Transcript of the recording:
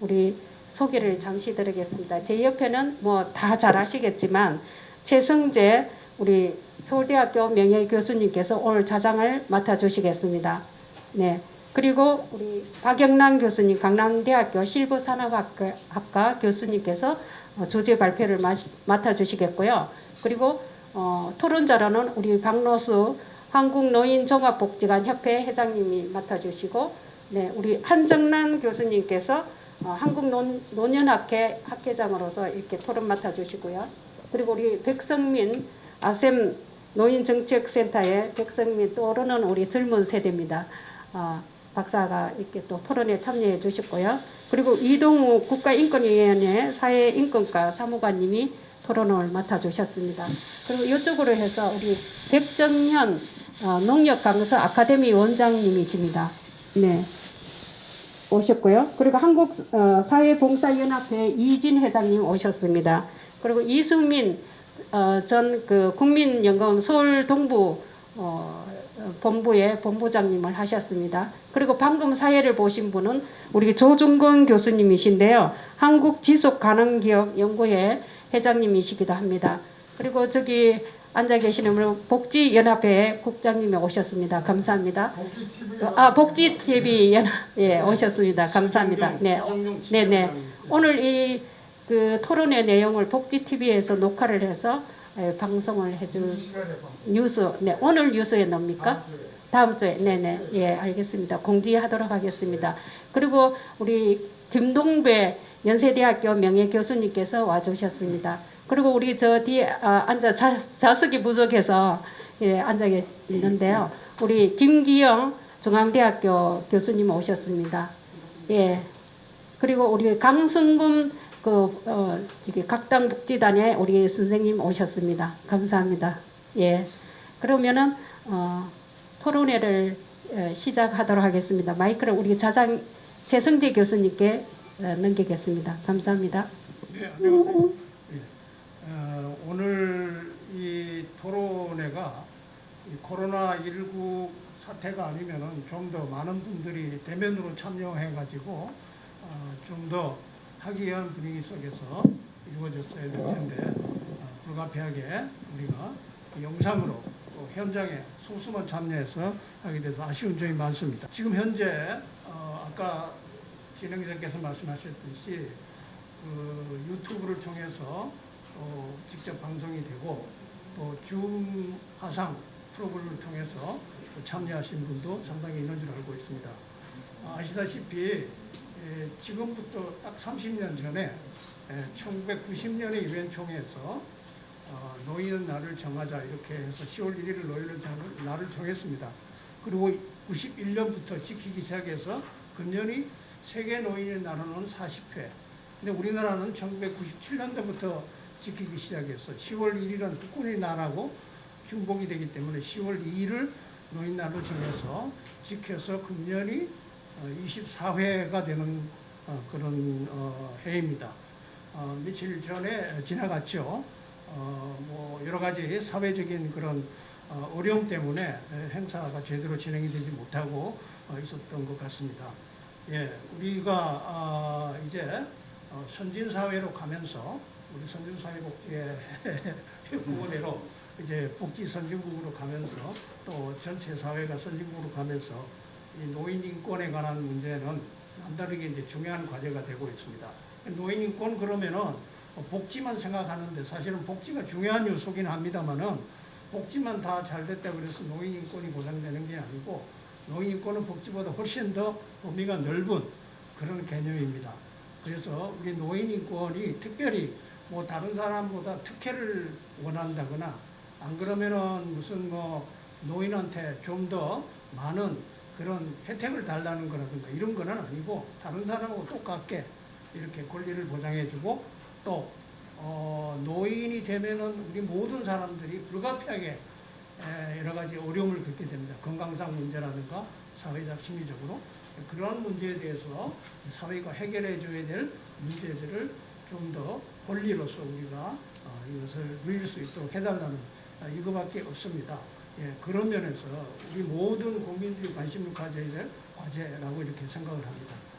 우리 소개를 잠시 드리겠습니다. 제 옆에는 뭐 다 잘 아시겠지만 최승재 우리 서울대학교 명예 교수님께서 오늘 자장을 맡아 주시겠습니다. 네. 그리고 우리 박영란 교수님 강남대학교 실버산업학과 학과 교수님께서 어, 주제 발표를 마- 맡아 주시겠고요. 그리고 어, 토론자로는 우리 박노수 한국노인종합복지관 협회 회장님이 맡아 주시고 네, 우리 한정란 교수님께서 어, 한국노년학회 학회장으로서 이렇게 토론 맡아 주시고요. 그리고 우리 백성민 아셈 노인정책센터의 백성민 떠오르는 우리 젊은 세대입니다. 어, 박사가 이렇게 또 토론에 참여해 주셨고요. 그리고 이동우 국가인권위원회 사회인권과 사무관님이 토론을 맡아 주셨습니다. 그리고 이쪽으로 해서 우리 백정현 어, 농협강서 아카데미 원장님이십니다. 네. 오셨고요. 그리고 한국 어, 사회봉사연합회 이진 회장님 오셨습니다. 그리고 이수민 어, 전그 국민연금 서울 동부 어, 본부의 본부장님을 하셨습니다. 그리고 방금 사회를 보신 분은 우리 조중건 교수님이신데요. 한국 지속 가능 기업 연구회 회장님이시기도 합니다. 그리고 저기 앉아 계시는 분 복지연합회 국장님이 오셨습니다. 감사합니다. 아 복지 TV 연합 예 오셨습니다. 감사합니다. 네, 네, 네. 오늘 이 그 토론의 내용을 복지 TV에서 녹화를 해서 예, 방송을 해줄 뉴스. 네, 오늘 뉴스에 넣습니까? 다음 주에 네 네 예 알겠습니다 공지하도록 하겠습니다 그리고 우리 김동배 연세대학교 명예교수님께서 와주셨습니다 그리고 우리 저 뒤에 아, 앉아 자, 좌석이 부족해서 예 앉아 있는데요 우리 김기영 중앙대학교 교수님 오셨습니다 예 그리고 우리 강승금 그 어, 각당 복지단의 우리 선생님 오셨습니다 감사합니다 예 그러면은 어. 토론회를 어, 시작하도록 하겠습니다. 마이크를 우리 자장 최성재 교수님께 어, 넘기겠습니다. 감사합니다. 네, 안녕하세요. 예. 어, 오늘 이 토론회가 이 코로나19 사태가 아니면은 좀 더 많은 분들이 대면으로 참여해가지고 어, 좀더 화기애애한 분위기 속에서 이루어졌어야 될 텐데 어, 불가피하게 우리가 영상으로 또 현장에 소수만 참여해서 하게 돼서 아쉬운 점이 많습니다. 지금 현재 어, 아까 진행자께서 말씀하셨듯이 그 유튜브를 통해서 어, 직접 방송이 되고 또 줌 화상 프로그램을 통해서 또 참여하신 분도 상당히 있는 줄 알고 있습니다. 아, 아시다시피 에, 지금부터 딱 30년 전에 1990년의 유엔 총회에서 어, 노인은 날을 정하자 이렇게 해서 10월 1일을 노인을 정할 날을 정했습니다. 그리고 91년부터 지키기 시작해서 금년이 세계 노인의 날은 40회. 근데 우리나라는 1997년도부터 지키기 시작해서 10월 1일은 국군의 날하고 중복이 되기 때문에 10월 2일을 노인 날로 정해서 지켜서 금년이 24회가 되는 어, 그런 어, 해입니다. 어, 며칠 전에 지나갔죠. 어, 뭐 여러 가지 사회적인 그런 어, 어려움 때문에 행사가 제대로 진행이 되지 못하고 어, 있었던 것 같습니다. 예, 우리가 아, 이제 어, 선진 사회로 가면서 우리 선진 사회 복지의 후원회로 이제 복지 선진국으로 가면서 또 전체 사회가 선진국으로 가면서 이 노인 인권에 관한 문제는 남다르게 이제 중요한 과제가 되고 있습니다. 노인 인권 그러면은 복지만 생각하는데 사실은 복지가 중요한 요소긴 합니다만은 복지만 다 잘 됐다 그래서 노인 인권이 보장되는 게 아니고 노인 인권은 복지보다 훨씬 더 범위가 넓은 그런 개념입니다. 그래서 우리 노인 인권이 특별히 뭐 다른 사람보다 특혜를 원한다거나 안 그러면은 무슨 뭐 노인한테 좀 더 많은 그런 혜택을 달라는 거라든가 이런 거는 아니고 다른 사람하고 똑같게 이렇게 권리를 보장해주고 또 어, 노인이 되면은 우리 모든 사람들이 불가피하게 에, 여러 가지 어려움을 겪게 됩니다. 건강상 문제라든가 사회적 심리적으로 그런 문제에 대해서 사회가 해결해 줘야 될 문제들을 좀 더 권리로서 우리가 어, 이것을 누릴 수 있도록 해달라는 아, 이거밖에 없습니다. 예, 그런 면에서 우리 모든 국민들이 관심을 가져야 될 과제라고 이렇게 생각을 합니다.